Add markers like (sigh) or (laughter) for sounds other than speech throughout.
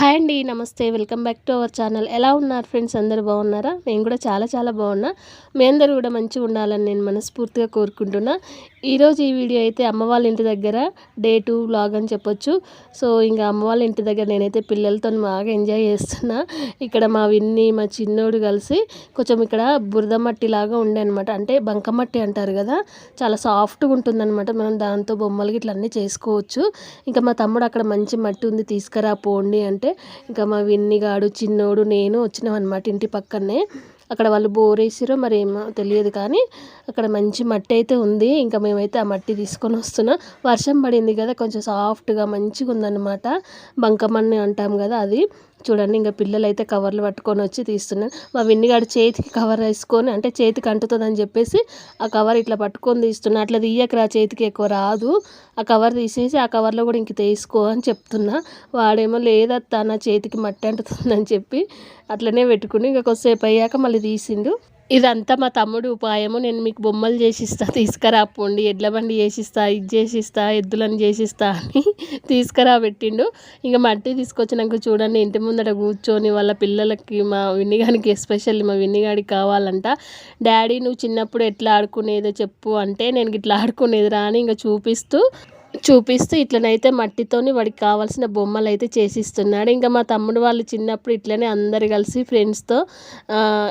Hi అండి namaste. Welcome back to our channel. ఎలా ఉన్నారు ఫ్రెండ్స్? అందరు బాగున్నారా? నేను కూడా చాలా చాలా బాగున్నా. మీ అందరూ కూడా మంచిగా ఉండాలని నేను మనస్ఫూర్తిగా కోరుకుంటున్నా. ఈరోజు ఈ వీడియో అయితే అమ్మ వాళ్ళ ఇంటి దగ్గర డే టూ బ్లాగ్ అని చెప్పొచ్చు. సో ఇంకా అమ్మ వాళ్ళ ఇంటి దగ్గర నేనైతే పిల్లలతో బాగా ఎంజాయ్ చేస్తున్నా. ఇక్కడ మా విన్ని మా చిన్నోడు కలిసి కొంచెం ఇక్కడ బురద మట్టి లాగా ఉండే అనమాట అంటే బంకమట్టి అంటారు కదా చాలా సాఫ్ట్గా ఉంటుందన్నమాట. మనం దాంతో బొమ్మలకి ఇట్లా అన్నీ చేసుకోవచ్చు. ఇంకా మా తమ్ముడు అక్కడ మంచి మట్టి ఉంది తీసుకురా పోండి అంటే ఇంకా మా విన్నిగాడు చిన్నోడు నేను వచ్చినాం అనమాట ఇంటి పక్కనే అక్కడ వాళ్ళు బోరేసిరో మరి ఏమో తెలియదు కానీ అక్కడ మంచి మట్టి అయితే ఉంది. ఇంకా మేమైతే ఆ మట్టి తీసుకొని వస్తున్నాం. వర్షం పడింది కదా కొంచెం సాఫ్ట్గా మంచిగా ఉందన్నమాట బంకమన్ని అంటాం కదా అది. చూడండి ఇంకా పిల్లలు అయితే కవర్లు పట్టుకొని వచ్చి తీస్తున్నారు. మా విన్నిగాడు చేతికి కవర్ వేసుకొని అంటే చేతికి అంటుతుందని చెప్పేసి ఆ కవర్ ఇట్లా పట్టుకొని తీస్తున్నా. అట్లా తీయకరా చేతికి ఎక్కువ రాదు. ఆ కవర్ తీసేసి ఆ కవర్లో కూడా ఇంక తీసుకో అని చెప్తున్నా. వాడేమో లేదత్తా నా చేతికి మట్టి అంటుతుందని చెప్పి అట్లనే పెట్టుకుని ఇంకా కొద్దిసేపు అయ్యాక మళ్ళీ తీసిండు. ఇదంతా మా తమ్ముడు ఉపాయము. నేను మీకు బొమ్మలు చేసిస్తా తీసుకురా పోండి ఎడ్ల బండి చేసిస్తా ఇది చేసిస్తా ఎద్దులను చేసిస్తా అని తీసుకురా పెట్టిండు ఇంకా మట్టి తీసుకొచ్చినాక చూడండి ఇంటి ముందట కూర్చొని వాళ్ళ పిల్లలకి మా విన్నిగానికి ఎస్పెషల్లీ మా విన్నిగాడికి కావాలంట. డాడీ నువ్వు చిన్నప్పుడు ఎట్లా ఆడుకునేదో చెప్పు అంటే నేను ఇట్లా ఆడుకునేది రాని ఇంకా చూపిస్తూ చూపిస్తూ ఇట్లనైతే మట్టితోని వాడికి కావాల్సిన బొమ్మలు అయితే చేసిస్తున్నాడు. ఇంకా మా తమ్ముడు వాళ్ళు చిన్నప్పుడు ఇట్లనే అందరు కలిసి ఫ్రెండ్స్తో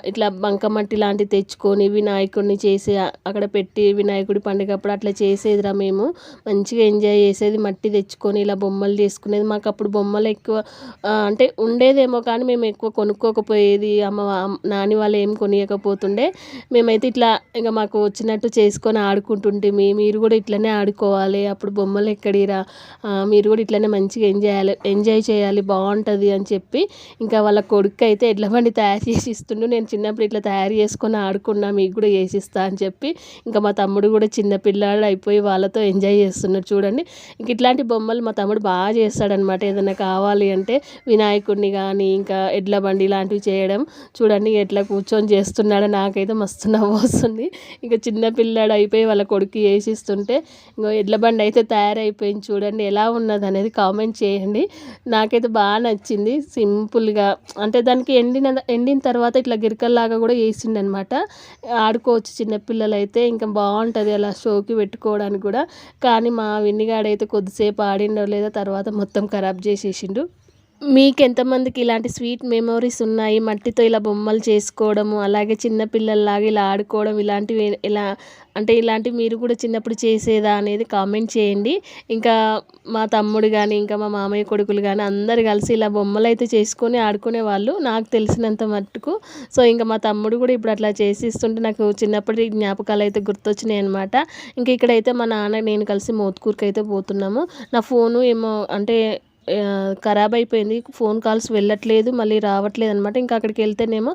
ఇట్లా బంకమట్టి లాంటివి తెచ్చుకొని వినాయకుడిని చేసి అక్కడ పెట్టి వినాయకుడి పండుగ అప్పుడు అట్లా చేసేదిరా మేము. మంచిగా ఎంజాయ్ చేసేది మట్టి తెచ్చుకొని ఇలా బొమ్మలు చేసుకునేది. మాకు అప్పుడు బొమ్మలు ఎక్కువ అంటే ఉండేదేమో కానీ మేము ఎక్కువ కొనుక్కోకపోయేది. అమ్మ నాని వాళ్ళు ఏం కొనియకపోతుండే. మేమైతే ఇట్లా ఇంకా మాకు వచ్చినట్టు చేసుకొని ఆడుకుంటుంటే మీరు కూడా ఇట్లనే ఆడుకోవాలి. అప్పుడు బొమ్మ బొమ్మలు ఎక్కడిరా? మీరు కూడా ఇట్లనే మంచిగా ఎంజాయ్ చేయాలి ఎంజాయ్ చేయాలి బాగుంటుంది అని చెప్పి ఇంకా వాళ్ళ కొడుకు అయితే ఎడ్ల బండి తయారు చేసి ఇస్తుండు. నేను చిన్నప్పుడు ఇట్లా తయారు చేసుకొని ఆడుకున్నా మీకు కూడా చేసిస్తా అని చెప్పి ఇంకా మా తమ్ముడు కూడా చిన్న పిల్లాడు అయిపోయి వాళ్ళతో ఎంజాయ్ చేస్తున్నాడు చూడండి. ఇంక ఇట్లాంటి బొమ్మలు మా తమ్ముడు బాగా చేస్తాడనమాట. ఏదైనా కావాలి అంటే వినాయకుడిని కానీ ఇంకా ఎడ్ల బండి ఇలాంటివి చేయడం చూడండి ఎట్లా కూర్చొని చేస్తున్నాడో నాకైతే మస్తు నవ్వు వస్తుంది. ఇంకా చిన్న పిల్లాడు అయిపోయి వాళ్ళ కొడుకు వేసిస్తుంటే ఇంకో ఎడ్ల బండి అయితే తయారైపోయింది చూడండి ఎలా ఉన్నది అనేది కామెంట్ చేయండి. నాకైతే బాగా నచ్చింది సింపుల్గా అంటే దానికి ఎండిన ఎండిన తర్వాత ఇట్లా గిరికల్లాగా కూడా వేసిండు అనమాట ఆడుకోవచ్చు చిన్నపిల్లలు అయితే ఇంకా బాగుంటుంది అలా షోకి పెట్టుకోవడానికి కూడా. కానీ మా విన్నిగాడైతే కొద్దిసేపు ఆడిండో లేదా తర్వాత మొత్తం ఖరాబ్ చేసేసిండు. మీకు ఎంతమందికి ఇలాంటి స్వీట్ మెమోరీస్ ఉన్నాయి? మట్టితో ఇలా బొమ్మలు చేసుకోవడము అలాగే చిన్నపిల్లల్లాగా ఇలా ఆడుకోవడం ఇలాంటివి ఇలా అంటే ఇలాంటివి మీరు కూడా చిన్నప్పుడు చేసేదా అనేది కామెంట్ చేయండి. ఇంకా మా తమ్ముడు కానీ ఇంకా మా మామయ్య కొడుకులు కానీ అందరు కలిసి ఇలా బొమ్మలు అయితే చేసుకొని ఆడుకునే వాళ్ళు నాకు తెలిసినంత మట్టుకు. సో ఇంకా మా తమ్ముడు కూడా ఇప్పుడు అట్లా చేసిస్తుంటే నాకు చిన్నప్పటి జ్ఞాపకాలు అయితే గుర్తొచ్చినాయి అనమాట ఇంకా ఇక్కడైతే మా నాన్న నేను కలిసి మోత్కూరుకి అయితే పోతున్నాము. నా ఫోను ఏమో అంటే ఖరాబ్ అయిపోయింది. ఫోన్ కాల్స్ వెళ్ళట్లేదు మళ్ళీ రావట్లేదు అనమాట ఇంకా అక్కడికి వెళ్తేనేమో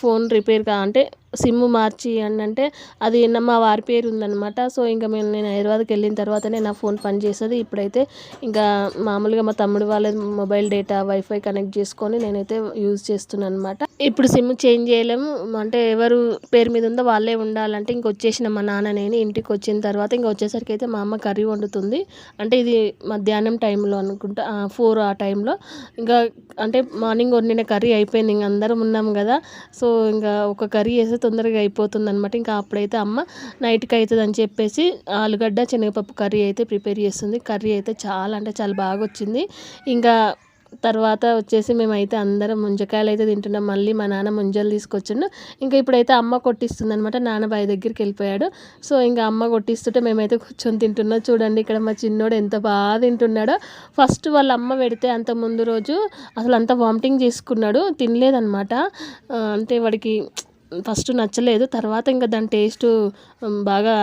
ఫోన్ రిపేర్ కా అంటే సిమ్ మార్చి అని అంటే అది మా వారి పేరు ఉందనమాట సో ఇంకా మేము నేను హైదరాబాద్కి వెళ్ళిన తర్వాతనే నా ఫోన్ పనిచేస్తుంది ఇప్పుడైతే ఇంకా మామూలుగా మా తమ్ముడు వాళ్ళ మొబైల్ డేటా వైఫై కనెక్ట్ చేసుకొని నేనైతే యూజ్ చేస్తున్నాను అనమాట ఇప్పుడు సిమ్ చేంజ్ చేయలేము. అంటే ఎవరు పేరు మీద ఉందో వాళ్ళే ఉండాలంటే ఇంక వచ్చేసిన మా నాన్న నేను ఇంటికి వచ్చిన తర్వాత ఇంక వచ్చేసరికి అయితే మా అమ్మ కర్రీ వండుతుంది. అంటే ఇది మధ్యాహ్నం టైంలో అనుకుంటా ఫోర్ ఆ టైంలో. ఇంకా అంటే మార్నింగ్ వండిన కర్రీ అయిపోయింది. ఇంక అందరం ఉన్నాం కదా. సో ఇంకా ఒక కర్రీ వేసి తొందరగా అయిపోతుంది అనమాట ఇంకా అప్పుడైతే అమ్మ నైట్కి అవుతుంది అని చెప్పేసి ఆలుగడ్డ శనగపప్పు కర్రీ అయితే ప్రిపేర్ చేస్తుంది. కర్రీ అయితే చాలా అంటే చాలా బాగా వచ్చింది ఇంకా తర్వాత వచ్చేసి మేమైతే అందరం ముంజకాయలు అయితే తింటున్నాం. మళ్ళీ మా నాన్న ముంజలు తీసుకొచ్చిండు. ఇంకా ఇప్పుడైతే అమ్మ కొట్టిస్తుంది అనమాట నాన్న బాయ్ దగ్గరికి వెళ్ళిపోయాడు. సో ఇంకా అమ్మ కొట్టిస్తుంటే మేమైతే కూర్చొని తింటున్నాం. చూడండి ఇక్కడ మా చిన్నోడు ఎంత బాగా తింటున్నాడో. ఫస్ట్ వాళ్ళ అమ్మ పెడితే అంత ముందు రోజు అసలు అంత వామిటింగ్ చేసుకున్నాడు. తినలేదనమాట అంటే వాడికి ఫస్ట్ నచ్చలేదు. తర్వాత ఇంకా దాని టేస్ట్ బాగా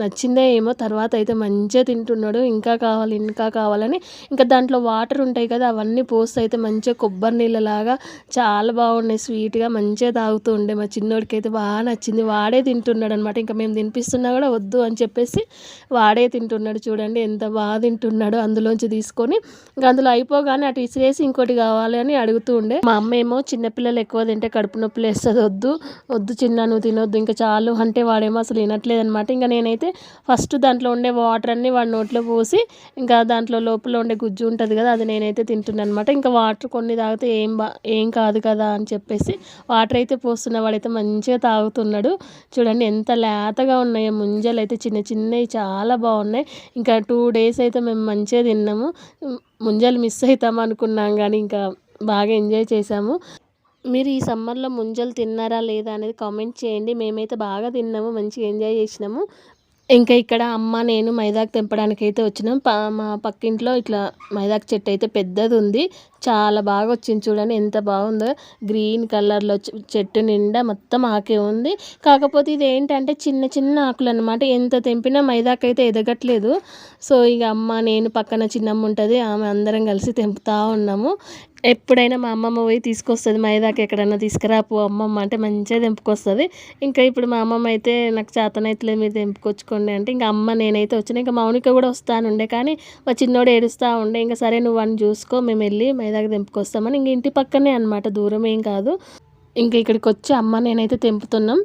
నచ్చిందే ఏమో. తర్వాత అయితే మంచిగా తింటున్నాడు. ఇంకా కావాలి ఇంకా కావాలని. ఇంకా దాంట్లో వాటర్ ఉంటాయి కదా అవన్నీ పోస్తే అయితే మంచిగా కొబ్బరి నీళ్ళలాగా చాలా బాగున్నాయి. స్వీట్గా మంచిగా తాగుతూ ఉండే మా చిన్నోడికి అయితే బాగా నచ్చింది. వాడే తింటున్నాడు అనమాట ఇంకా మేము తినిపిస్తున్నా కూడా వద్దు అని చెప్పేసి వాడే తింటున్నాడు. చూడండి ఎంత బాగా తింటున్నాడో అందులోంచి తీసుకొని. ఇంకా అందులో అయిపోగానే అటు ఇసిరేసి ఇంకోటి కావాలి అని అడుగుతూ ఉండే. మా అమ్మ ఏమో చిన్నపిల్లలు ఎక్కువ తింటే కడుపు నొప్పి వేస్తుంది వద్దు. వద్దు చిన్న నువ్వు తినొద్దు. ఇంకా చాలు అంటే వాడేమో అసలు వినట్లేదు అనమాట ఇంకా నేనైతే ఫస్ట్ దాంట్లో ఉండే వాటర్ అన్నీ వాడి నోట్లో పోసి ఇంకా దాంట్లో లోపల ఉండే గుజ్జు ఉంటుంది కదా అది నేనైతే తింటున్నాను అనమాట ఇంకా వాటర్ కొన్ని తాగితే ఏం బా ఏం కాదు కదా అని చెప్పేసి వాటర్ అయితే పోస్తున్న వాడైతే మంచిగా తాగుతున్నాడు. చూడండి ఎంత లేతగా ఉన్నాయో ముంజలు అయితే చిన్న చిన్నవి చాలా బాగున్నాయి. ఇంకా టూ డేస్ అయితే మేము మంచిగా తిన్నాము. ముంజలు మిస్ అవుతాం అనుకున్నాం కానీ ఇంకా బాగా ఎంజాయ్ చేసాము మీరు ఈ సమ్మర్లో ముంజలు తిన్నారా లేదా అనేది కామెంట్ చేయండి. మేమైతే బాగా తిన్నాము మంచిగా ఎంజాయ్ చేసినాము. ఇంకా ఇక్కడ అమ్మ నేను మైదాకు తెంపడానికి అయితే వచ్చినాం మా పక్కింట్లో ఇట్లా మైదాకు చెట్టు అయితే పెద్దది ఉంది. చాలా బాగా వచ్చింది చూడండి ఎంత బాగుందో. గ్రీన్ కలర్లో చెట్టు నిండా మొత్తం ఆకే ఉంది. కాకపోతే ఇది ఏంటంటే చిన్న చిన్న ఆకులు అనమాట ఎంత తెంపినా మైదాకు అయితే ఎదగట్లేదు. సో ఇక అమ్మ నేను పక్కన చిన్నమ్మ ఉంటుంది. ఆమె అందరం కలిసి తెంపుతా ఉన్నాము. ఎప్పుడైనా మా అమ్మమ్మ పోయి తీసుకొస్తుంది మైదాకి ఎక్కడైనా తీసుకురాపు అమ్మమ్మ అంటే మంచిగా తెంపుకొస్తుంది. ఇంకా ఇప్పుడు మా అమ్మమ్మ అయితే నాకు చేతనైతలేదు మీరు తెంపుకొచ్చుకోండి అంటే ఇంకా అమ్మ నేనైతే వచ్చిన. ఇంకా మౌనిక కూడా వస్తానుండే కానీ మా చిన్నోడు ఏడుస్తూ ఉండే. ఇంకా సరే నువ్వు అని చూసుకో మేము వెళ్ళి మైదాకి తెంపుకొస్తామని ఇంక ఇంటి పక్కనే అనమాట దూరం ఏం కాదు. ఇంకా ఇక్కడికి వచ్చి అమ్మ నేనైతే తెంపుతున్నాం.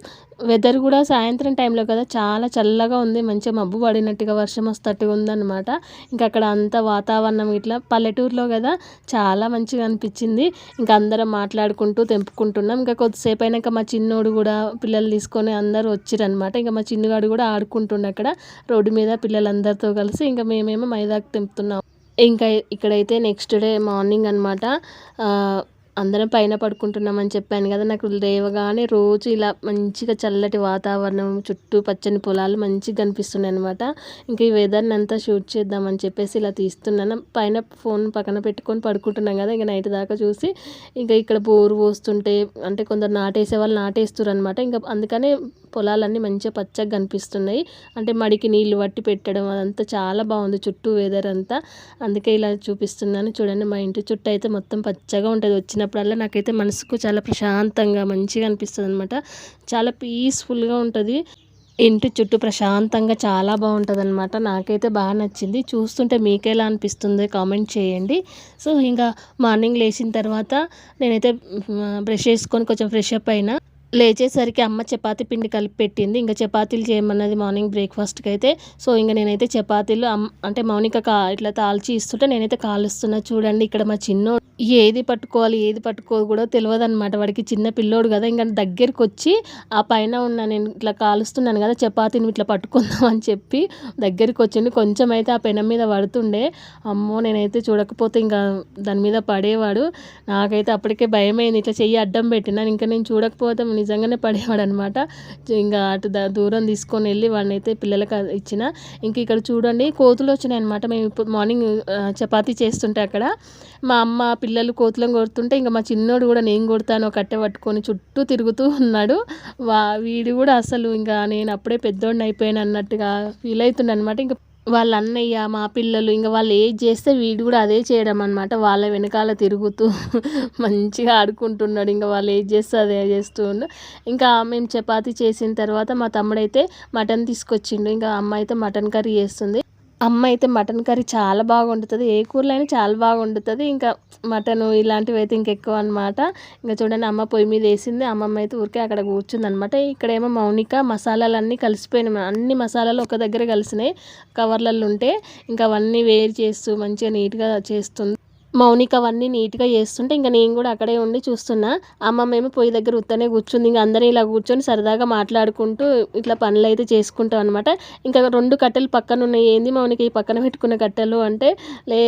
వెదర్ కూడా సాయంత్రం టైంలో కదా చాలా చల్లగా ఉంది. మంచిగా మబ్బు పడినట్టుగా వర్షం వస్తట్టుగా ఉందన్నమాట. ఇంకా అక్కడ అంత వాతావరణం ఇట్లా పల్లెటూరులో కదా చాలా మంచిగా అనిపించింది. ఇంకా అందరం మాట్లాడుకుంటూ తెంపుకుంటున్నాం. ఇంకా కొద్దిసేపు అయినాక మా చిన్నోడు కూడా పిల్లలు తీసుకొని అందరూ వచ్చిరనమాట ఇంకా మా చిన్నగాడు కూడా ఆడుకుంటుండే అక్కడ. రోడ్డు మీద పిల్లలందరితో కలిసి ఇంకా మేమేమో మైదాకు తెంపుతున్నాం. ఇంకా ఇక్కడైతే నెక్స్ట్ డే మార్నింగ్ అనమాట అందరం పైన పడుకుంటున్నామని చెప్పాను కదా నాకు లేవగానే రోజు ఇలా మంచిగా చల్లటి వాతావరణం చుట్టూ పచ్చని పొలాలు మంచిగా కనిపిస్తున్నాయి అనమాట ఇంకా ఈ వెదర్ని అంతా షూట్ చేద్దామని చెప్పేసి ఇలా తీస్తున్నాను. పైన ఫోన్ పక్కన పెట్టుకొని పడుకుంటున్నాం కదా ఇంకా నైట్ దాకా చూసి ఇంకా ఇక్కడ బోరు పోస్తుంటే అంటే కొందరు నాటేసే వాళ్ళు నాటేస్తారు అనమాట ఇంకా అందుకనే పొలాలన్నీ మంచిగా పచ్చగా కనిపిస్తున్నాయి. అంటే మడికి నీళ్ళు పట్టి పెట్టడం అదంతా చాలా బాగుంది చుట్టూ వెదర్ అంతా. అందుకే ఇలా చూపిస్తున్నాను. చూడండి మా ఇంటి చుట్టూ అయితే మొత్తం పచ్చగా ఉంటుంది. వచ్చినప్పుడల్లా నాకైతే మనసుకు చాలా ప్రశాంతంగా మంచిగా అనిపిస్తుంది అనమాట చాలా పీస్ఫుల్గా ఉంటుంది. ఇంటి చుట్టూ ప్రశాంతంగా చాలా బాగుంటుంది అనమాట నాకైతే బాగా నచ్చింది. చూస్తుంటే మీకెలా అనిపిస్తుంది కామెంట్ చేయండి. సో ఇంకా మార్నింగ్ లేచిన తర్వాత నేనైతే బ్రష్ చేసుకొని కొంచెం ఫ్రెష్ అప్ అయినా లేచేసరికి అమ్మ చపాతీ పిండి కలిపి పెట్టింది. ఇంకా చపాతీలు చేయమన్నది మార్నింగ్ బ్రేక్ఫాస్ట్కి అయితే. సో ఇంకా నేనైతే చపాతీలు అంటే మౌనిక కా ఇట్లా తాల్చి ఇస్తుంటే నేనైతే కాలుస్తున్నా. చూడండి ఇక్కడ మా చిన్నోడు ఏది పట్టుకోవాలి ఏది పట్టుకోవాలి కూడా తెలియదు అనమాట వాడికి చిన్న పిల్లోడు కదా. ఇంకా దగ్గరికి వచ్చి ఆ పైన ఉన్న నేను ఇట్లా కాలుస్తున్నాను కదా చపాతీని ఇట్లా పట్టుకుందాం అని చెప్పి దగ్గరికి వచ్చింది కొంచెం అయితే ఆ పెనం మీద పడుతుండే. అమ్మో నేనైతే చూడకపోతే ఇంకా దాని మీద పడేవాడు. నాకైతే అప్పటికే భయమైంది. ఇట్లా చెయ్యి అడ్డం పెట్టినాను ఇంకా నేను చూడకపోతే నిజంగానే పడేవాడు అనమాట ఇంకా అటు దూరం తీసుకొని వెళ్ళి వాడిని అయితే పిల్లలకి ఇచ్చిన. ఇంక ఇక్కడ చూడండి కోతులు వచ్చినాయి అనమాట మేము ఇప్పుడు మార్నింగ్ చపాతీ చేస్తుంటే అక్కడ. మా అమ్మ పిల్లలు కోతులను కొడుతుంటే ఇంకా మా చిన్నోడు కూడా నేను కొడతాను కట్టె పట్టుకొని చుట్టూ తిరుగుతూ ఉన్నాడు. వా వీడు కూడా అసలు ఇంకా నేను అప్పుడే పెద్దోడిని అయిపోయాను అన్నట్టుగా ఫీల్ అవుతుండే అనమాట ఇంకా వాళ్ళ అన్నయ్య మా పిల్లలు ఇంకా వాళ్ళు ఏది చేస్తే వీడు కూడా అదే చేయడం అనమాట వాళ్ళ వెనకాల తిరుగుతూ (laughs) మంచిగా ఆడుకుంటున్నాడు. ఇంకా వాళ్ళు ఏది చేస్తే అదే చేస్తూ ఇంకా మేము చపాతీ చేసిన తర్వాత మా తమ్ముడైతే మటన్ తీసుకొచ్చిండు. ఇంకా అమ్మ అయితే మటన్ కర్రీ చేస్తుంది. అమ్మ అయితే మటన్ కర్రీ చాలా బాగా వండుతుంది ఏ కూరలో అయినా చాలా బాగా వండుతుంది ఇంకా మటన్ ఇలాంటివి అయితే ఇంకెక్కువ అనమాట ఇంకా చూడండి అమ్మ పొయ్యి మీద వేసింది. అమ్మమ్మ అయితే ఊరికే అక్కడ కూర్చుంది అనమాట ఇక్కడేమో మౌనిక మసాలాలన్నీ కలిసిపోయినాయి. అన్ని మసాలాలు ఒక దగ్గర కలిసినాయి. కవర్లలో ఉంటే ఇంకా అవన్నీ వేరు చేస్తూ మంచిగా నీట్గా చేస్తుంది. మౌనిక అవన్నీ నీట్గా చేస్తుంటే ఇంకా నేను కూడా అక్కడే ఉండి చూస్తున్నా. అమ్మ మేము పొయ్యి దగ్గర ఉత్తనే కూర్చుంది. ఇంకా అందరూ ఇలా కూర్చొని సరదాగా మాట్లాడుకుంటూ ఇట్లా పనులు అయితే చేసుకుంటాం అనమాట ఇంకా రెండు కట్టెలు పక్కన ఉన్నాయి ఏంది మౌనిక ఈ పక్కన పెట్టుకున్న కట్టెలు అంటే లే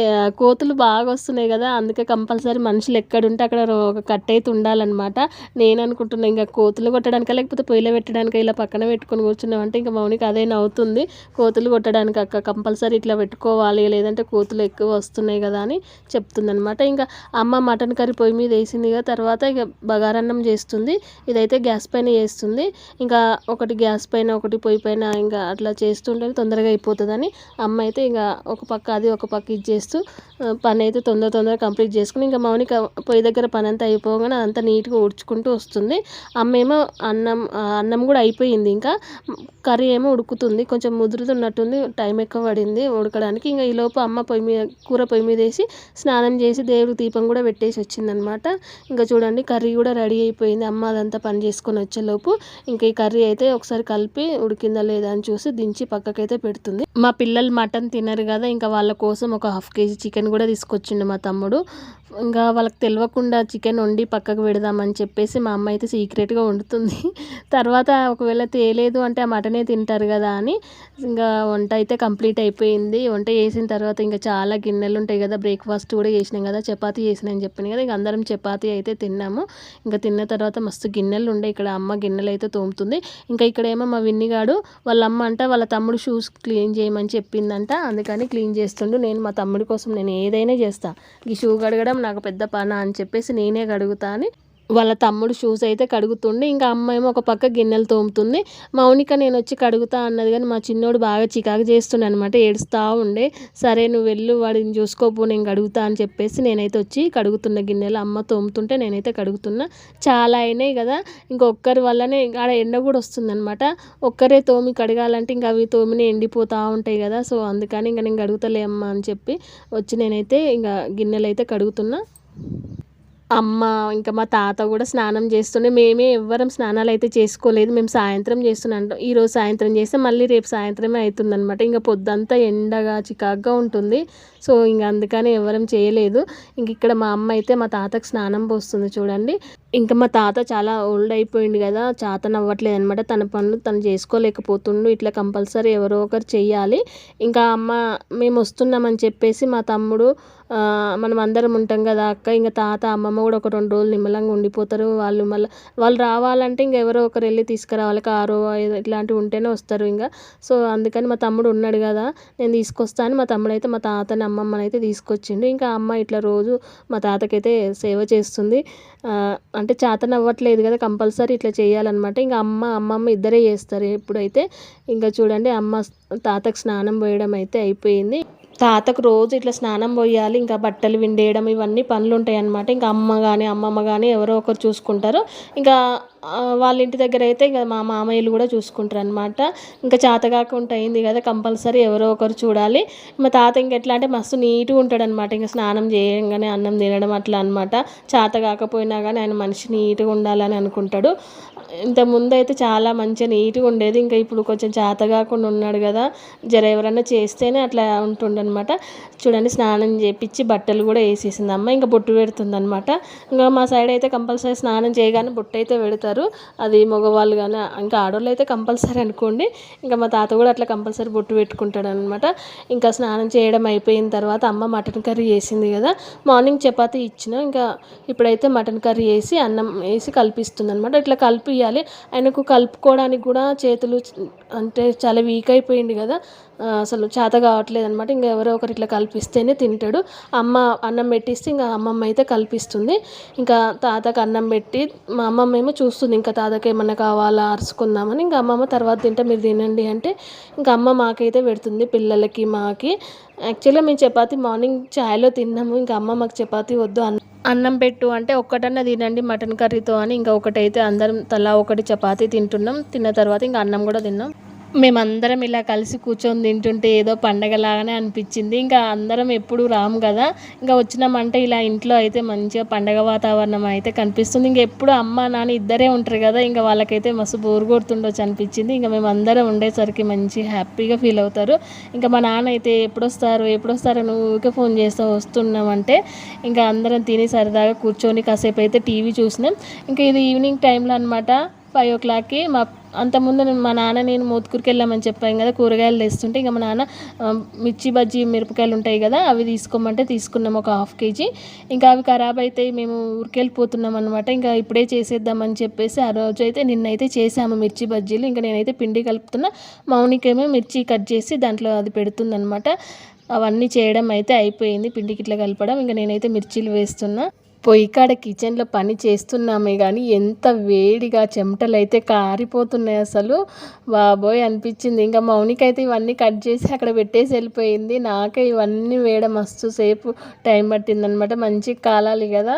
కోతులు బాగా వస్తున్నాయి కదా అందుకే కంపల్సరీ మనుషులు ఎక్కడుంటే అక్కడ ఒక కట్టె అయితే ఉండాలన్నమాట. నేను అనుకుంటున్నా ఇంకా కోతులు కొట్టడానికి లేకపోతే పొయ్యిలో పెట్టడానికి ఇలా పక్కన పెట్టుకొని కూర్చున్నాం అంటే ఇంకా మౌనిక అదే నవ్వుతుంది. కోతులు కొట్టడానికి అక్క కంపల్సరీ ఇట్లా పెట్టుకోవాలి. లేదంటే కోతులు ఎక్కువ వస్తున్నాయి కదా అని చెప్తాను చెప్తుందనమాట ఇంకా అమ్మ మటన్ కర్రీ పొయ్యి మీద వేసింది కదా తర్వాత ఇక బగారన్నం చేస్తుంది. ఇదైతే గ్యాస్ పైన చేస్తుంది. ఇంకా ఒకటి గ్యాస్ పైన ఒకటి పొయ్యి పైన ఇంకా అట్లా చేస్తుంటే తొందరగా అయిపోతుందని అమ్మ అయితే ఇంకా ఒక పక్క అది ఒక పక్క ఇది చేస్తూ పని అయితే తొందర తొందరగా కంప్లీట్ చేసుకుని ఇంకా మౌనిక పొయ్యి దగ్గర పని అంతా అయిపోగానే అంతా నీట్గా ఉడుచుకుంటూ వస్తుంది. అమ్మ ఏమో అన్నం అన్నం కూడా అయిపోయింది ఇంకా. కర్రీ ఏమో ఉడుకుతుంది. కొంచెం ముదురుతున్నట్టుంది. టైం ఎక్కువ పడింది ఉడకడానికి. ఇంకా ఈలోపు అమ్మ పొయ్యి మీద కూర పొయ్యి మీద వేసి స్నానం స్నానం చేసి దేవుడికి దీపం కూడా పెట్టేసి వచ్చిందనమాట. ఇంకా చూడండి కర్రీ కూడా రెడీ అయిపోయింది. అమ్మ అదంతా పని చేసుకొని వచ్చేలోపు ఇంకా ఈ కర్రీ అయితే ఒకసారి కలిపి ఉడికిందా లేదా అని చూసి దించి పక్కకైతే పెడుతుంది. మా పిల్లలు మటన్ తినరు కదా ఇంకా వాళ్ళ కోసం ఒక హాఫ్ కేజీ చికెన్ కూడా తీసుకొచ్చిండు మా తమ్ముడు. ఇంకా వాళ్ళకి తెలియకుండా చికెన్ వండి పక్కకు పెడదామని చెప్పేసి మా అమ్మ అయితే సీక్రెట్గా వండుతుంది. తర్వాత ఒకవేళ తేలేదు అంటే ఆ మటనే తింటారు కదా అని ఇంకా వంట అయితే కంప్లీట్ అయిపోయింది. వంట చేసిన తర్వాత ఇంకా చాలా గిన్నెలు ఉంటాయి కదా బ్రేక్ఫాస్ట్ కూడా చేసినాం కదా చపాతి చేసిన అని చెప్పాను కదా ఇంకా అందరం చపాతి అయితే తిన్నాము. ఇంకా తిన్న తర్వాత మస్తు గిన్నెలు ఉండే ఇక్కడ అమ్మ గిన్నెలు అయితే తోముతుంది. ఇంకా ఇక్కడేమో మా విన్నిగాడు వాళ్ళ అమ్మ అంట వాళ్ళ తమ్ముడు షూస్ క్లీన్ చేయమని చెప్పిందంట అందుకని క్లీన్ చేస్తుండు. నేను మా తమ్ముడి కోసం నేను ఏదైనా చేస్తాను ఈ షూ కడగడం నాకు పెద్ద పనా అని చెప్పేసి నేనే కడుగుతా అని వాళ్ళ తమ్ముడు షూస్ అయితే కడుగుతుండే. ఇంకా అమ్మాయి ఒక పక్క గిన్నెలు తోముతుంది. మౌనిక నేను వచ్చి కడుగుతా అన్నది కానీ మా చిన్నోడు బాగా చికాకు చేస్తుండే అనమాట ఏడుస్తూ ఉండే. సరే నువ్వు వెళ్ళు వాడిని చూసుకోపో నేను కడుగుతా అని చెప్పేసి నేనైతే వచ్చి కడుగుతున్న గిన్నెలు అమ్మ తోముతుంటే నేనైతే కడుగుతున్నా. చాలా అయినాయి కదా. ఇంకొక్కరి వల్లనే ఆడ ఎండ కూడా వస్తుందన్నమాట. ఒక్కరే తోమి కడగాలంటే ఇంకా అవి తోమిని ఎండిపోతూ ఉంటాయి కదా. సో అందుకని ఇంకా నేను కడుగుతలే అమ్మ అని చెప్పి వచ్చి నేనైతే ఇంకా గిన్నెలు అయితే కడుగుతున్నా. అమ్మ ఇంకా మా తాత కూడా స్నానం చేస్తుండే. మేమే ఎవ్వరం స్నానాలు అయితే చేసుకోలేదు. మేము సాయంత్రం చేస్తున్నాం. ఈరోజు సాయంత్రం చేస్తే మళ్ళీ రేపు సాయంత్రమే అవుతుందన్నమాట. ఇంకా పొద్దంతా ఎండగా చికాగ్గా ఉంటుంది. సో ఇంక అందుకని ఎవరం చేయలేదు. ఇంక ఇక్కడ మా అమ్మ అయితే మా తాతకు స్నానం పోస్తుంది చూడండి. ఇంకా మా తాత చాలా ఓల్డ్ అయిపోయింది కదా చాతన అవ్వట్లేదు అనమాట తన పనులు తను చేసుకోలేకపోతుండు. ఇట్లా కంపల్సరీ ఎవరో ఒకరు చెయ్యాలి. ఇంకా అమ్మ మేము వస్తున్నామని చెప్పేసి మా తమ్ముడు మనం అందరం ఉంటాం కదా అక్క. ఇంకా తాత అమ్మమ్మ కూడా ఒక రెండు రోజులు నిమ్మలంగా ఉండిపోతారు. వాళ్ళు మళ్ళీ వాళ్ళు రావాలంటే ఇంక ఎవరో ఒకరు వెళ్ళి తీసుకురావాలి. కారు ఇట్లాంటివి ఉంటేనే వస్తారు ఇంకా. సో అందుకని మా తమ్ముడు ఉన్నాడు కదా నేను తీసుకొస్తాను. మా తమ్ముడు అయితే మా తాతని అమ్మమ్మని అయితే తీసుకొచ్చిండు. ఇంకా అమ్మ ఇట్లా రోజు మా తాతకైతే సేవ చేస్తుంది. అంటే చేతన అవ్వట్లేదు కదా కంపల్సరీ ఇట్లా చేయాలన్నమాట. ఇంకా అమ్మ అమ్మమ్మ ఇద్దరే చేస్తారు. ఎప్పుడైతే ఇంకా చూడండి అమ్మ తాతకు స్నానం పోయడం అయితే అయిపోయింది. తాతకు రోజు ఇట్లా స్నానం పోయాలి ఇంకా బట్టలు విండేయడం ఇవన్నీ పనులు ఉంటాయి అన్నమాట ఇంకా అమ్మ కానీ అమ్మమ్మ కానీ ఎవరో ఒకరు చూసుకుంటారు. ఇంకా వాళ్ళ ఇంటి దగ్గర అయితే ఇంకా మా మామయ్యలు కూడా చూసుకుంటారు అనమాట ఇంకా చేత కాకుండా అయింది కదా కంపల్సరీ ఎవరో ఒకరు చూడాలి. మా తాత ఇంక ఎట్లా అంటే మస్తు నీట్గా ఉంటాడు అనమాట ఇంకా స్నానం చేయగానే అన్నం తినడం అట్లా అనమాట చేత కాకపోయినా కానీ ఆయన మనిషి నీట్గా ఉండాలని అనుకుంటాడు. ఇంత ముందు అయితే చాలా మంచిగా నీట్గా ఉండేది. ఇంకా ఇప్పుడు కొంచెం చేత కాకుండా ఉన్నాడు కదా. జర ఎవరన్నా చేస్తేనే అట్లా ఉంటుండనమాట చూడండి స్నానం చేపించి బట్టలు కూడా వేసేసింది అమ్మ. ఇంకా బొట్టు పెడుతుంది అనమాట ఇంకా మా సైడ్ అయితే కంపల్సరీ స్నానం చేయగానే బొట్టు అయితే పెడతారు. అది మగవాళ్ళు కానీ ఇంకా ఆడవాళ్ళు అయితే కంపల్సరీ అనుకోండి. ఇంకా మా తాత కూడా అట్లా కంపల్సరీ బొట్టు పెట్టుకుంటాడు అనమాట ఇంకా స్నానం చేయడం అయిపోయిన తర్వాత అమ్మ మటన్ కర్రీ చేసింది కదా. మార్నింగ్ చపాతీ ఇచ్చిన. ఇంకా ఇప్పుడైతే మటన్ కర్రీ వేసి అన్నం వేసి కల్పిస్తుంది అనమాట ఇట్లా కలిపియాలి ఆయనకు కలుపుకోవడానికి కూడా చేతులు అంటే చాలా వీక్ అయిపోయింది కదా. అసలు చేత కావట్లేదు అనమాట ఇంకా ఎవరో ఒకరు ఇట్లా కల్పిస్తేనే తింటాడు. అమ్మ అన్నం పెట్టిస్తే ఇంకా అమ్మమ్మ అయితే కల్పిస్తుంది. ఇంకా తాతకు అన్నం పెట్టి మా అమ్మమ్మ ఏమో చూస్తుంది ఇంకా తాతకి ఏమన్నా కావాలా? అరుచుకుందామని. ఇంకా అమ్మమ్మ తర్వాత తింటే మీరు తినండి అంటే ఇంకా అమ్మ మాకైతే పెడుతుంది పిల్లలకి మాకి. యాక్చువల్గా మేము చపాతి మార్నింగ్ ఛాయ్లో తిన్నాము. ఇంకా అమ్మ మాకు చపాతీ వద్దు అన్న అన్నం పెట్టు అంటే ఒక్కటన్నా తినండి మటన్ కర్రీతో అని ఇంకా ఒకటైతే అందరం తలా ఒకటి చపాతీ తింటున్నాం. తిన్న తర్వాత ఇంకా అన్నం కూడా తిన్నాం. మేమందరం ఇలా కలిసి కూర్చొని తింటుంటే ఏదో పండగలాగానే అనిపించింది. ఇంకా అందరం ఎప్పుడు రాము కదా. ఇంకా వచ్చినామంటే ఇలా ఇంట్లో అయితే మంచిగా పండగ వాతావరణం అయితే కనిపిస్తుంది. ఇంకా ఎప్పుడు అమ్మ నాన్న ఇద్దరే ఉంటారు కదా. ఇంకా వాళ్ళకైతే మస్తు బోరు కొడుతుండొచ్చు అనిపించింది. ఇంకా మేము అందరం ఉండేసరికి మంచి హ్యాపీగా ఫీల్ అవుతారు. ఇంకా మా నాన్న అయితే ఎప్పుడు వస్తారు ఎప్పుడు వస్తారు నువ్వుకే ఫోన్ చేస్తా వస్తున్నామంటే ఇంకా అందరం తిని సరదాగా కూర్చొని కాసేపు అయితే టీవీ చూసినాం. ఇంకా ఇది ఈవినింగ్ టైంలో అనమాట ఫైవ్ ఓ క్లాక్కి మా అంతకుముందు మా నాన్న నేను మోత్కూరుకి వెళ్ళామని చెప్పాను కదా కూరగాయలు తెస్తుంటే ఇంకా మా నాన్న మిర్చి బజ్జీ మిరపకాయలు ఉంటాయి కదా అవి తీసుకోమంటే తీసుకున్నాం ఒక హాఫ్ కేజీ. ఇంకా అవి ఖరాబ్ అయితే మేము ఊరికెళ్ళిపోతున్నాం అనమాట ఇంకా ఇప్పుడే చేసేద్దామని చెప్పేసి ఆ రోజు అయితే నిన్నైతే చేసాము మిర్చి బజ్జీలు. ఇంకా నేనైతే పిండి కలుపుతున్నా. మౌనికేమో మిర్చి కట్ చేసి దాంట్లో అది పెడుతుందనమాట అవన్నీ చేయడం అయితే అయిపోయింది పిండికి ఇట్లా కలపడం. ఇంకా నేనైతే మిర్చీలు వేస్తున్నా. పొయ్యి కాడ కిచెన్లో పని చేస్తున్నామే కానీ ఎంత వేడిగా చెమటలు అయితే కారిపోతున్నాయి అసలు. బాబోయ్ అనిపించింది. ఇంకా మౌనికైతే అయితే ఇవన్నీ కట్ చేసి అక్కడ పెట్టేసి వెళ్ళిపోయింది. నాకే ఇవన్నీ వేయడం మస్తు సేపు టైం పట్టిందనమాట. మంచి కాలాలి కదా.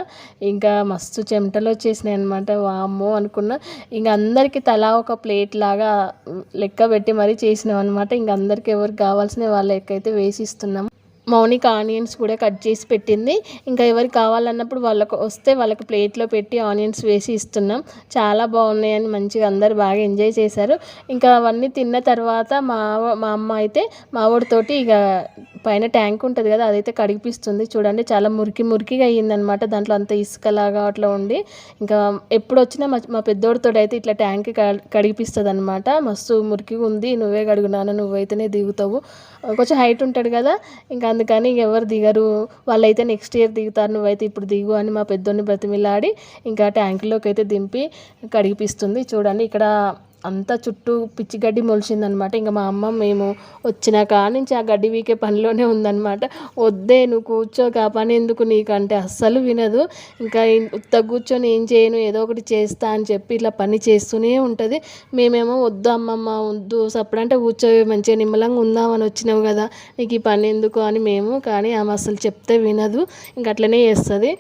ఇంకా మస్తు చెమటలు వచ్చేసినాయి అనమాట వామ్మో అనుకున్నా. ఇంక అందరికీ తలా ఒక ప్లేట్ లాగా లెక్క పెట్టి మరీ చేసినాం అనమాట ఇంక అందరికి ఎవరికి కావాల్సిన వాళ్ళ లెక్క అయితే వేసిస్తున్నాం. మౌనిక ఆనియన్స్ కూడా కట్ చేసి పెట్టింది. ఇంకా ఎవరికి కావాలన్నప్పుడు వాళ్ళకు వస్తే వాళ్ళకి ప్లేట్లో పెట్టి ఆనియన్స్ వేసి ఇస్తున్నాం. చాలా బాగున్నాయని మంచిగా అందరు బాగా ఎంజాయ్ చేశారు. ఇంకా అవన్నీ తిన్న తర్వాత మా మా అమ్మ అయితే మావాడితోటి ఇక పైన ట్యాంక్ ఉంటుంది కదా అదైతే కడిగిపిస్తుంది. చూడండి చాలా మురికి మురికిగా అయ్యిందనమాట దాంట్లో అంత ఇసుకలాగా అట్లా ఉండి ఇంకా ఎప్పుడు వచ్చినా మా మా పెద్దోడితో అయితే ఇట్లా ట్యాంక్ కడిగిపిస్తుంది అనమాట మస్తు మురికిగా ఉంది నువ్వే కడుగునాను నువ్వైతేనే దిగుతావు. కొంచెం హైట్ ఉంటాడు కదా ఇంకా అందుకని ఎవరు దిగరు. వాళ్ళైతే నెక్స్ట్ ఇయర్ దిగుతారు నువ్వైతే ఇప్పుడు దిగు అని మా పెద్దోడిని బ్రతిమిలాడి ఇంకా ట్యాంకులోకి అయితే దింపి కడిగిపిస్తుంది. చూడండి ఇక్కడ అంతా చుట్టూ పిచ్చి గడ్డి మొలిచిందనమాట. ఇంకా మా అమ్మ మేము వచ్చిన నుంచి ఆ గడ్డి వీకే పనిలోనే ఉందనమాట. వద్దే నువ్వు కూర్చోక ఆ పని ఎందుకు నీకంటే అస్సలు వినదు. ఇంకా ఉత్త కూర్చొని ఏం చేయను ఏదో ఒకటి చేస్తా అని చెప్పి ఇట్లా పని చేస్తూనే ఉంటుంది. మేమేమో వద్దు అమ్మమ్మ వద్దు సప్పుడంటే కూర్చో మంచిగా నిమ్మలంగా ఉందామని వచ్చినావు కదా నీకు ఈ పని ఎందుకు? అని మేము కానీ ఆమె అసలు చెప్తే వినదు. ఇంక అట్లనే చేస్తుంది.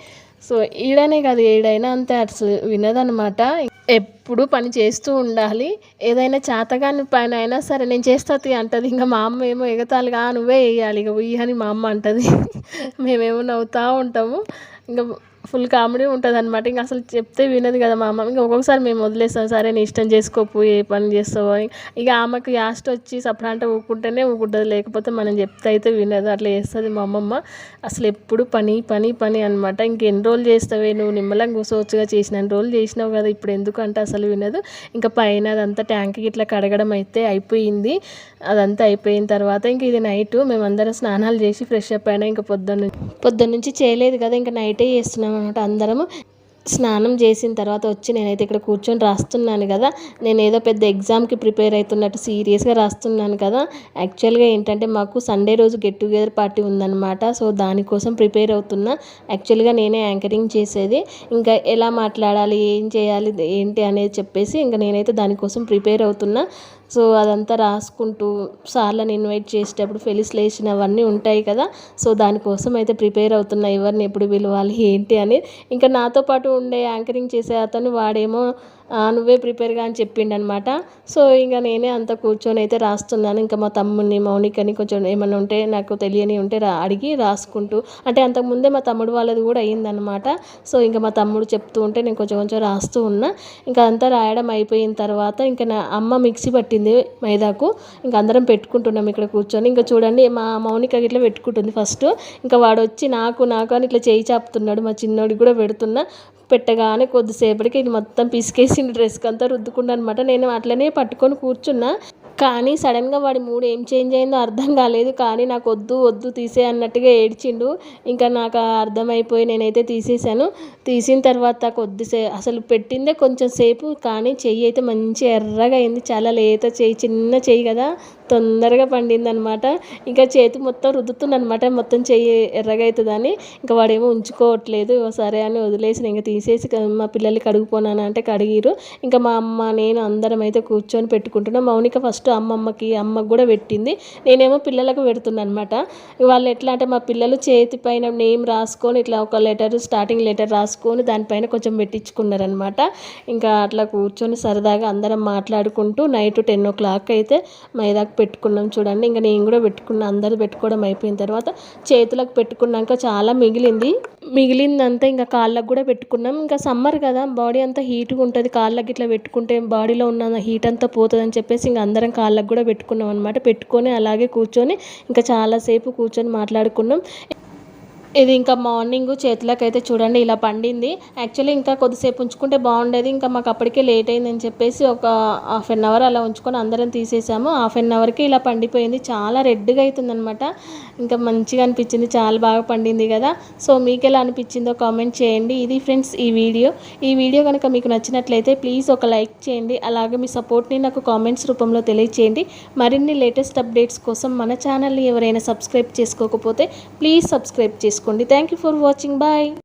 సో ఈడనే కాదు ఏడైనా అంతే అసలు వినదనమాట ఎప్పుడు పని చేస్తూ ఉండాలి. ఏదైనా చేతగాని పైన అయినా సరే నేను చేస్తుంది అంటది. ఇంకా మా అమ్మ ఏమో ఎగతాలుగా నువ్వే వేయాలి ఇక ఉయ్యని మా అమ్మ అంటది. (laughs) మేమేమో నవ్వుతూ ఉంటాము. ఇంకా ఫుల్ కామెడీ ఉంటుంది అనమాట ఇంకా అసలు చెప్తే వినదు కదా మా అమ్మ. ఇంకా ఒక్కొక్కసారి మేము వదిలేస్తాం. సరే నీ ఇష్టం చేసుకోపు ఏ పని చేస్తావు అని. ఇక ఆమెకు యాస్ట్ వచ్చి సపరంటే ఊకుంటేనే ఊకుంటుంది. లేకపోతే మనం చెప్తే అయితే వినదు. అట్లా చేస్తుంది మా అమ్మమ్మ. అసలు ఎప్పుడు పని పని పని అనమాట ఇంకెన్ని రోజులు చేస్తావే? నువ్వు నిమ్మలం కూర్చోవచ్చుగా చేసిన రోజులు చేసినావు కదా? ఇప్పుడు ఎందుకంటే అసలు వినదు. ఇంకా పైన అదంతా ట్యాంక్కి ఇట్లా కడగడం అయితే అయిపోయింది. అదంతా అయిపోయిన తర్వాత ఇంక ఇది నైట్ మేమందరం స్నానాలు చేసి ఫ్రెష్ అప్ అయినా ఇంకా పొద్దున్న పొద్దున్న నుంచి చేయలేదు కదా. ఇంకా నైటే చేస్తున్నాం అనమాట అందరము స్నానం చేసిన తర్వాత వచ్చి నేనైతే ఇక్కడ కూర్చొని రాస్తున్నాను కదా. నేను ఏదో పెద్ద ఎగ్జామ్కి ప్రిపేర్ అవుతున్నట్టు సీరియస్గా రాస్తున్నాను కదా. యాక్చువల్గా ఏంటంటే మాకు సండే రోజు గెట్ టుగెదర్ పార్టీ ఉందన్నమాట. సో దానికోసం ప్రిపేర్ అవుతున్నా. యాక్చువల్గా నేనే యాంకరింగ్ చేసేది. ఇంకా ఎలా మాట్లాడాలి ఏం చేయాలి ఏంటి అనేది చెప్పేసి ఇంకా నేనైతే దానికోసం ప్రిపేర్ అవుతున్నా. సో అదంతా రాసుకుంటూ సార్లను ఇన్వైట్ చేసేటప్పుడు ఫెలిసిలేషన్ అవన్నీ ఉంటాయి కదా. సో దానికోసం అయితే ప్రిపేర్ అవుతున్నా ఎవరిని ఎప్పుడు పిలవాలి ఏంటి అని. ఇంకా నాతో పాటు ఉండే యాంకరింగ్ చేసే అతను వాడేమో నువ్వే ప్రిపేర్గా అని చెప్పిండనమాట. సో ఇంకా నేనే అంత కూర్చొని అయితే రాస్తున్నాను. ఇంకా మా తమ్ముడిని మౌనికని కొంచెం ఏమైనా ఉంటే నాకు తెలియని ఉంటే రా అడిగి రాసుకుంటూ అంటే అంతకుముందే మా తమ్ముడు వాళ్ళది కూడా అయిందనమాట సో ఇంకా మా తమ్ముడు చెప్తూ ఉంటే నేను కొంచెం కొంచెం రాస్తూ ఉన్నా. ఇంకా అంతా రాయడం అయిపోయిన తర్వాత ఇంకా నా అమ్మ మిక్సీ పట్టింది మైదాకు. ఇంకా అందరం పెట్టుకుంటున్నాం ఇక్కడ కూర్చొని. ఇంకా చూడండి మా మౌనిక ఇట్లా పెట్టుకుంటుంది ఫస్ట్. ఇంకా వాడు వచ్చి నాకు నాకు అని ఇట్లా చేయి చాపుతున్నాడు మా చిన్నోడికి కూడా పెడుతున్నా. పెట్టగానే కొద్దిసేపటికి ఇది మొత్తం పిసికేసిన డ్రెస్కి అంతా రుద్దుకుండా అనమాట నేను అట్లనే పట్టుకొని కూర్చున్నా. కానీ సడన్గా వాడి మూడు ఏం చేంజ్ అయిందో అర్థం కాలేదు. కానీ నాకు వద్దు వద్దు తీసే అన్నట్టుగా ఏడ్చిండు. ఇంకా నాకు అర్థమైపోయి నేనైతే తీసేసాను తీసిన తర్వాత కొద్దిసే అసలు పెట్టిందే కొంచెం సేపు కానీ చెయ్యి అయితే మంచి ఎర్రగా అయింది. చాలా లేత చెయ్యి చిన్న చెయ్యి కదా. తొందరగా పండింది అనమాట ఇంకా చేతి మొత్తం రుద్దుతుందనమాట మొత్తం చెయ్యి ఎర్రగా అవుతుందని ఇంకా వాడేమో ఉంచుకోవట్లేదు. సరే అని వదిలేసి ఇంకా తీసేసి మా పిల్లల్ని కడుగుపోనాను అంటే కడిగిరు ఇంకా మా అమ్మ నేను అందరం అయితే కూర్చొని పెట్టుకుంటున్నాం. మౌనిక ఫస్ట్ ఫస్ట్ అమ్మమ్మకి అమ్మకు కూడా పెట్టింది. నేనేమో పిల్లలకు పెడుతున్నాను అనమాట వాళ్ళు ఎట్లా అంటే మా పిల్లలు చేతి పైన నేమ్ రాసుకొని ఇట్లా ఒక లెటర్ స్టార్టింగ్ లెటర్ రాసుకొని దానిపైన కొంచెం పెట్టించుకున్నారనమాట ఇంకా అట్లా కూర్చొని సరదాగా అందరం మాట్లాడుకుంటూ నైట్ టెన్ ఓ క్లాక్ అయితే మైదాకు పెట్టుకున్నాం చూడండి. ఇంకా నేను కూడా పెట్టుకున్నా అందరూ పెట్టుకోవడం అయిపోయిన తర్వాత చేతులకు పెట్టుకున్నాక చాలా మిగిలింది. మిగిలిందంతా ఇంకా కాళ్ళకు కూడా పెట్టుకున్నాం. ఇంకా సమ్మర్ కదా బాడీ అంతా హీట్గా ఉంటుంది. కాళ్ళకి ఇట్లా పెట్టుకుంటే బాడీలో ఉన్న హీట్ అంతా పోతుందని చెప్పేసి ఇంకా అందరం కాళ్ళకు కూడా పెట్టుకున్నాం అనమాట పెట్టుకొని అలాగే కూర్చొని ఇంకా చాలాసేపు కూర్చొని మాట్లాడుకున్నాం. ఇది ఇంకా మార్నింగ్ చేతులకు అయితే చూడండి ఇలా పండింది. యాక్చువల్లీ ఇంకా కొద్దిసేపు ఉంచుకుంటే బాగుండేది. ఇంకా మాకు అప్పటికే లేట్ అయిందని చెప్పేసి ఒక హాఫ్ అన్ అవర్ అలా ఉంచుకొని అందరం తీసేసాము. హాఫ్ అన్ అవర్కి ఇలా పండిపోయింది. చాలా రెడ్గా అవుతుందనమాట ఇంకా మంచిగా అనిపించింది. చాలా బాగా పండింది కదా. సో మీకు ఎలా అనిపించిందో కామెంట్ చేయండి. ఇది ఫ్రెండ్స్ ఈ వీడియో. ఈ వీడియో కనుక మీకు నచ్చినట్లయితే ప్లీజ్ ఒక లైక్ చేయండి. అలాగే మీ సపోర్ట్ని నాకు కామెంట్స్ రూపంలో తెలియచేయండి. మరిన్ని లేటెస్ట్ అప్డేట్స్ కోసం మన ఛానల్ని ఎవరైనా సబ్స్క్రైబ్ చేసుకోకపోతే ప్లీజ్ సబ్స్క్రైబ్ చేసుకోండి చేసుకోండి. Thank you for watching bye